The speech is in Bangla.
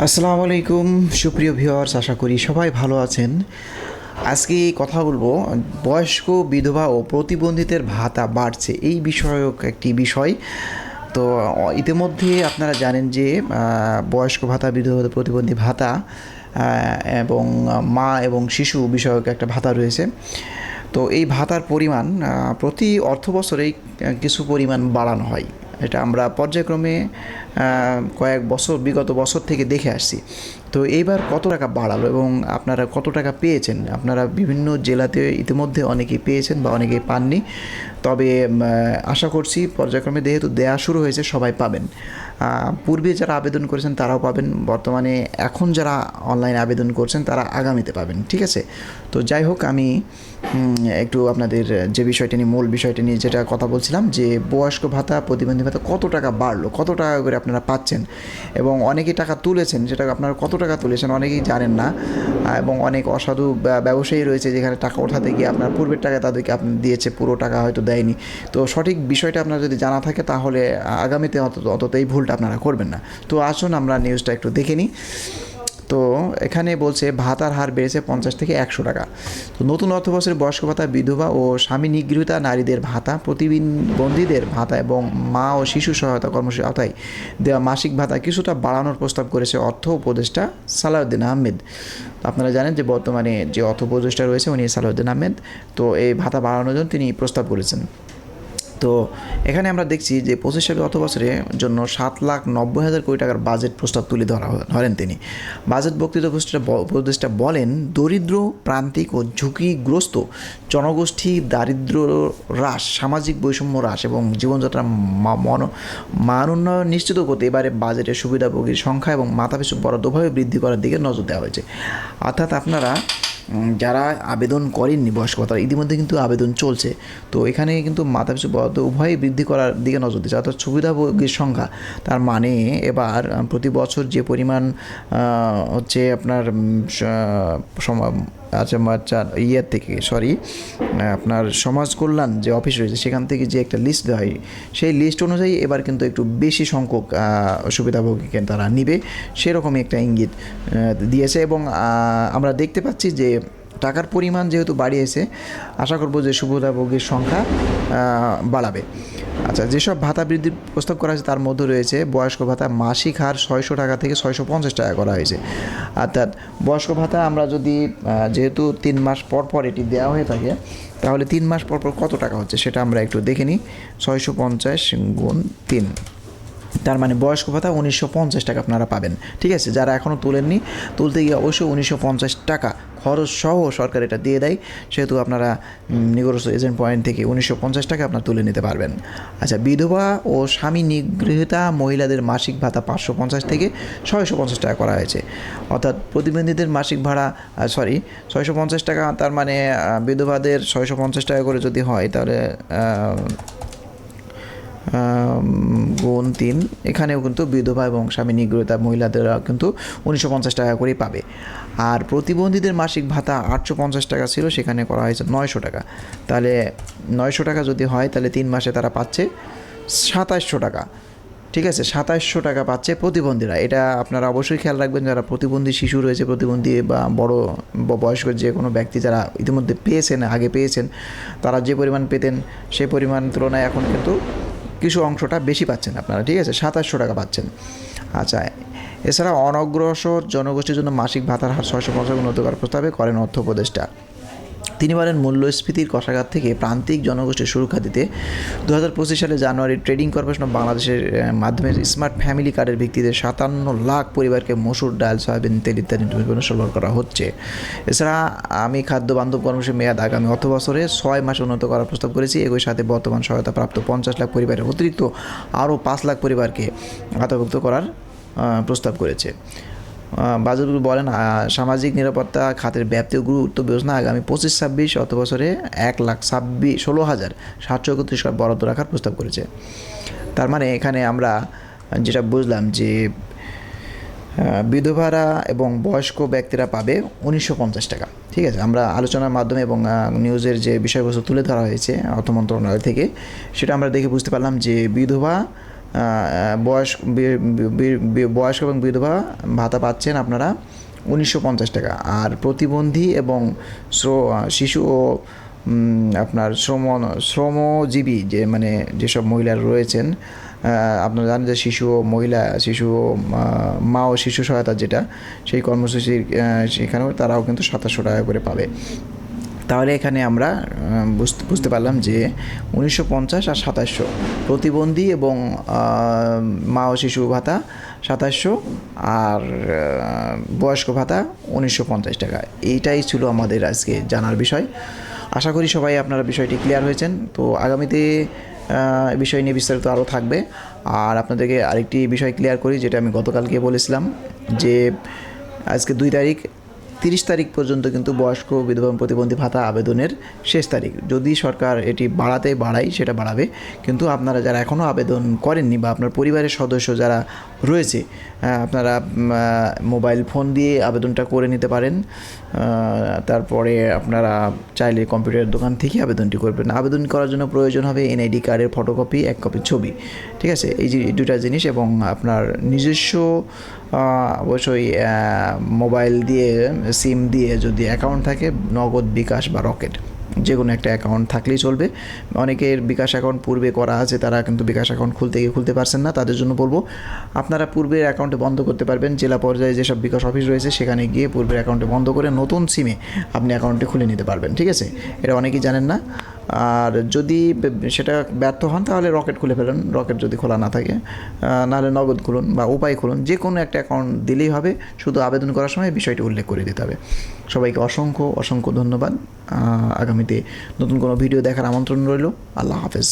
আসসালামু আলাইকুম, সুপ্রিয় ভিউয়ার্স, আশা করি সবাই ভালো আছেন। আজকে কথা বলব, বয়স্ক বিধবা ও প্রতিবন্ধীদের ভাতা বাড়ছে। এই বিষয়ক একটি বিষয়। তো, ইতিমধ্যে আপনারা জানেন যে বয়স্ক ভাতা, বিধবা প্রতিবন্ধী ভাতা এবং মা এবং শিশু বিষয়ক একটা ভাতা রয়েছে। তো, এই ভাতার পরিমাণ প্রতি অর্থ বছরেই কিছু পরিমাণ বাড়ানো হয়। এটা আমরা পর্যায়ক্রমে কয়েক বছর বিগত বছর থেকে দেখে আসছি। তো এইবার কত টাকা বাড়ালো এবং আপনারা কত টাকা পেয়েছেন? আপনারা বিভিন্ন জেলাতে ইতিমধ্যে অনেকেই পেয়েছেন বা অনেকেই পাননি। তবে আশা করছি পর্যায়ক্রমে যেহেতু দেয়া শুরু হয়েছে, সবাই পাবেন। পূর্বে যারা আবেদন করেছেন তারাও পাবেন। বর্তমানে এখন যারা অনলাইন আবেদন করছেন তারা আগামীতে পাবেন, ঠিক আছে? তো যাই হোক, আমি একটু আপনাদের যে বিষয়টা নিয়ে, মূল বিষয়টা নিয়ে যেটা কথা বলছিলাম যে, বয়স্ক ভাতা, প্রতিবন্ধী ভাতা কত টাকা বাড়লো? কত টাকা করে আপনারা পাচ্ছেন? এবং অনেকে টাকা তুলেছেন, সেটা আপনারা কত টাকা তুলেছেন, অনেকেই জানেন না এবং অনেক অসাধু ব্যবসায়ী রয়েছে যেখানে টাকা ওঠাতে গিয়ে আপনার পূর্বের টাকা তাদেরকে আপনি দিয়েছে, পুরো টাকা হয়তো দেয়নি। তো সঠিক বিষয়টা আপনার যদি জানা থাকে তাহলে আগামীতে অত অন্তত এই ভুলটা আপনারা করবেন না। তো আসুন আমরা নিউজটা একটু দেখে নিই। তো এখানে বলছে ভাতার হার বেড়েছে পঞ্চাশ থেকে একশো টাকা। তো নতুন অর্থবছরের বয়স্ক ভাতা, বিধবা ও স্বামী নিগৃহীতা নারীদের ভাতা, প্রতিবন্ধীদের ভাতা এবং মা ও শিশু সহায়তা কর্মসূচি আওতায় দেওয়া মাসিক ভাতা কিছুটা বাড়ানোর প্রস্তাব করেছে অর্থ উপদেষ্টা সালাউদ্দিন আহমেদ। আপনারা জানেন যে বর্তমানে যে অর্থ উপদেষ্টা রয়েছে, উনি সালাউদ্দিন আহমেদ। তো এই ভাতা বাড়ানোর জন্য তিনি প্রস্তাব করেছেন। তো এখানে আমরা দেখছি যে পঁচিশ সালের অর্থ বছরের জন্য সাত লাখ নব্বই হাজার কোটি টাকার বাজেট প্রস্তাব তুলে ধরা ধরেন তিনি। বাজেট বক্তৃতা উপদেষ্টা বলেন, দরিদ্র, প্রান্তিক ও ঝুঁকিগ্রস্ত জনগোষ্ঠী দারিদ্র হ্রাস, সামাজিক বৈষম্য হ্রাস এবং জীবনযাত্রার মন, মান উন্নয়ন নিশ্চিত করতে এবারে বাজেটের সুবিধাভোগীর সংখ্যা এবং মাথাপিছু বরাদ্দ উভয় বৃদ্ধি করার দিকে নজর দেওয়া হয়েছে। অর্থাৎ আপনারা যারা আবেদন করেননি বয়স্ক ভাতার ইতিমধ্যে কিন্তু আবেদন চলছে। তো এখানে কিন্তু মাথাপিছু বরাদ্দ উভয়ই বৃদ্ধি করার দিকে নজর দিচ্ছে। অর্থাৎ সুবিধাভোগীর সংখ্যা, তার মানে এবার প্রতি বছর যে পরিমাণ হচ্ছে আপনার আচ্ছা আচ্ছা ইয়ের থেকে সরি আপনার সমাজ কল্যাণ যে অফিস রয়েছে, সেখান থেকে যে একটা লিস্ট দেওয়া হয়, সেই লিস্ট অনুযায়ী এবার কিন্তু একটু বেশি সংখ্যক সুবিধাভোগীকে তারা নিবে। সেরকমই একটা ইঙ্গিত দিয়েছে এবং আমরা দেখতে পাচ্ছি যে টাকার পরিমাণ যেহেতু বাড়িয়েছে, আশা করব যে সুবিধাভোগীর সংখ্যা বাড়াবে। আচ্ছা যেসব ভাতা বৃদ্ধির প্রস্তাব করা হয়েছে তার মধ্যে রয়েছে বয়স্ক ভাতা, মাসিক হার ছয়শো টাকা থেকে ছয়শো পঞ্চাশ টাকা করা হয়েছে। অর্থাৎ বয়স্ক ভাতা আমরা যদি যেহেতু তিন মাস পর পর এটি দেওয়া হয়ে থাকে, তাহলে তিন মাস পর পর কত টাকা হচ্ছে সেটা আমরা একটু দেখে নিই। ছয়শো পঞ্চাশ গুণ তিন। তার মানে বয়স্ক ভাতা উনিশশো পঞ্চাশ টাকা আপনারা পাবেন। ঠিক আছে? যারা এখনও তুলেননি, তুলতে গিয়ে অবশ্যই উনিশশো পঞ্চাশ টাকা খরচ সহ সরকার এটা দিয়ে দেয়। সেহেতু আপনারা নিকটস্থ এজেন্ট পয়েন্ট থেকে উনিশশো পঞ্চাশ টাকা আপনারা তুলে নিতে পারবেন। আচ্ছা বিধবা ও স্বামী নিগৃহীতা মহিলাদের মাসিক ভাতা পাঁচশো পঞ্চাশ থেকে ছয়শো পঞ্চাশ টাকা করা হয়েছে। অর্থাৎ প্রতিবন্ধীদের মাসিক ভাড়া সরি ছয়শো পঞ্চাশ টাকা, তার মানে বিধবাদের ছয়শো পঞ্চাশ টাকা করে যদি হয়, তাহলে গুণ তিন। এখানেও কিন্তু বিধবা এবং স্বামী নিগৃহীতা মহিলাদেরা কিন্তু উনিশশো পঞ্চাশ টাকা করেই পাবে। আর প্রতিবন্ধীদের মাসিক ভাতা আটশো পঞ্চাশ টাকা ছিল, সেখানে করা হয়েছে নয়শো টাকা। তাহলে নয়শো টাকা যদি হয়, তাহলে তিন মাসে তারা পাচ্ছে সাতাশশো টাকা। ঠিক আছে সাতাশশো টাকা পাচ্ছে প্রতিবন্ধীরা। এটা আপনারা অবশ্যই খেয়াল রাখবেন, যারা প্রতিবন্ধী শিশু রয়েছে, প্রতিবন্ধী বা বড় বয়স্ক যে কোনো ব্যক্তি যারা ইতিমধ্যে পেয়েছেন, আগে পেয়েছেন, তারা যে পরিমাণ পেতেন, সে পরিমাণ তুলনায় এখন কিন্তু কিছু অংশটা বেশি পাচ্ছেন আপনারা, ঠিক আছে? সাতাশশো টাকা পাচ্ছেন। আচ্ছা এছাড়া অনগ্রসর জনগোষ্ঠীর জন্য মাসিক ভাতার হার ছয়শো পঞ্চাশ উন্নত করার প্রস্তাবে করেন অর্থ উপদেষ্টা। তিনি বলেন, মূল্যস্ফীতির কষাঘাত থেকে প্রান্তিক জনগোষ্ঠীর সুরক্ষা দিতে দু হাজার পঁচিশ সালে জানুয়ারি ট্রেডিং কর্পোরেশন অফ বাংলাদেশের মাধ্যমে স্মার্ট ফ্যামিলি কার্ডের ভিত্তিতে সাতান্ন লাখ পরিবারকে মসুর ডাল, সয়াবিন, তেল ইত্যাদি সরবরাহ করা হচ্ছে। এছাড়া আমি খাদ্য বান্ধব কর্মসূচির মেয়াদ আগামী অর্থ বছরে ছয় মাস উন্নত করার প্রস্তাব করেছি। একই সাথে বর্তমান সহায়তা প্রাপ্ত পঞ্চাশ লাখ পরিবারের অতিরিক্ত আরও পাঁচ লাখ পরিবারকে আওতাভুক্ত করার প্রস্তাব করেছে। বাজেটগুলো বলেন সামাজিক নিরাপত্তা খাতের ব্যাপ্তি গুরুত্ব বিবেচনা আগামী পঁচিশ ছাব্বিশ অত বছরে এক লাখ ছাব্বিশ, ষোলো হাজার সাতশো একত্রিশ বরাদ্দ রাখার প্রস্তাব করেছে। তার মানে এখানে আমরা যেটা বুঝলাম যে বিধবারা এবং বয়স্ক ব্যক্তিরা পাবে উনিশশো পঞ্চাশ টাকা। ঠিক আছে, আমরা আলোচনার মাধ্যমে এবং নিউজের যে বিষয়বস্তু তুলে ধরা হয়েছে অর্থ মন্ত্রণালয় থেকে, সেটা আমরা দেখে বুঝতে পারলাম যে বিধবা বয়স্ক বয়স্ক এবং বিধবা ভাতা পাচ্ছেন আপনারা উনিশশো পঞ্চাশ টাকা। আর প্রতিবন্ধী এবং শিশু ও আপনার শ্রম, শ্রমজীবী যে মানে যেসব মহিলারা রয়েছেন আপনারা জানেন যে শিশু ও মহিলা, শিশু ও মা- ও শিশু সহায়তা যেটা, সেই কর্মসূচির সেখানেও তারাও কিন্তু সাতাশশো টাকা করে পাবে। তাহলে এখানে আমরা বুঝতে পারলাম যে উনিশশো পঞ্চাশ আর সাতাশশো। প্রতিবন্ধী এবং মা ও শিশু ভাতা সাতাশশো আর বয়স্ক ভাতা উনিশশো পঞ্চাশ টাকা। এইটাই ছিল আমাদের আজকে জানার বিষয়। আশা করি সবাই আপনারা বিষয়টি ক্লিয়ার হয়েছেন। তো আগামীতে বিষয় নিয়ে বিস্তারিত আরও থাকবে। আর আপনাদেরকে আরেকটি বিষয় ক্লিয়ার করি, যেটা আমি গতকালকে বলেছিলাম যে আজকে দুই তারিখ তিরিশ তারিখ পর্যন্ত কিন্তু বয়স্ক বিধবা প্রতিবন্ধী ভাতা আবেদনের শেষ তারিখ। যদি সরকার এটি বাড়াতে বাড়ায়, সেটা বাড়াবে। কিন্তু আপনারা যারা এখনও আবেদন করেননি বা আপনার পরিবারের সদস্য যারা রয়েছে আপনারা মোবাইল ফোন দিয়ে আবেদনটা করে নিতে পারেন। তারপরে আপনারা চাইলে কম্পিউটারের দোকান থেকে আবেদনটি করবেন। আবেদন করার জন্য প্রয়োজন হবে এনআইডি কার্ডের ফটোকপি, এক কপি ছবি। ঠিক আছে? এই যে দুটা জিনিস এবং আপনার নিজস্ব অবশ্যই মোবাইল দিয়ে, সিম দিয়ে যদি অ্যাকাউন্ট থাকে, নগদ বিকাশ বা রকেট যে কোনো একটা অ্যাকাউন্ট থাকলেই চলবে। অনেকের বিকাশ অ্যাকাউন্ট পূর্বে করা আছে, তারা কিন্তু বিকাশ অ্যাকাউন্ট খুলতে গিয়ে খুলতে পারছেন না, তাদের জন্য বলব, আপনারা পূর্বের অ্যাকাউন্টে বন্ধ করতে পারবেন। জেলা পর্যায়ে যেসব বিকাশ অফিস রয়েছে, সেখানে গিয়ে পূর্বের অ্যাকাউন্টে বন্ধ করে নতুন সিমে আপনি অ্যাকাউন্টটি খুলে নিতে পারবেন, ঠিক আছে? এটা অনেকেই জানেন না। আর যদি সেটা ব্যর্থ হন, তাহলে রকেট খুলে ফেলুন, রকেট যদি খোলা না থাকে নাহলে নগদ খুলুন বা উপায় খুলুন, যে কোনো একটা অ্যাকাউন্ট দিলেই হবে, শুধু আবেদন করার সময় বিষয়টি উল্লেখ করে দিতে হবে। সবাইকে অসংখ্য অসংখ্য ধন্যবাদ। আগামীতে নতুন কোনো ভিডিও দেখার আমন্ত্রণ রইল। আল্লাহ হাফেজ।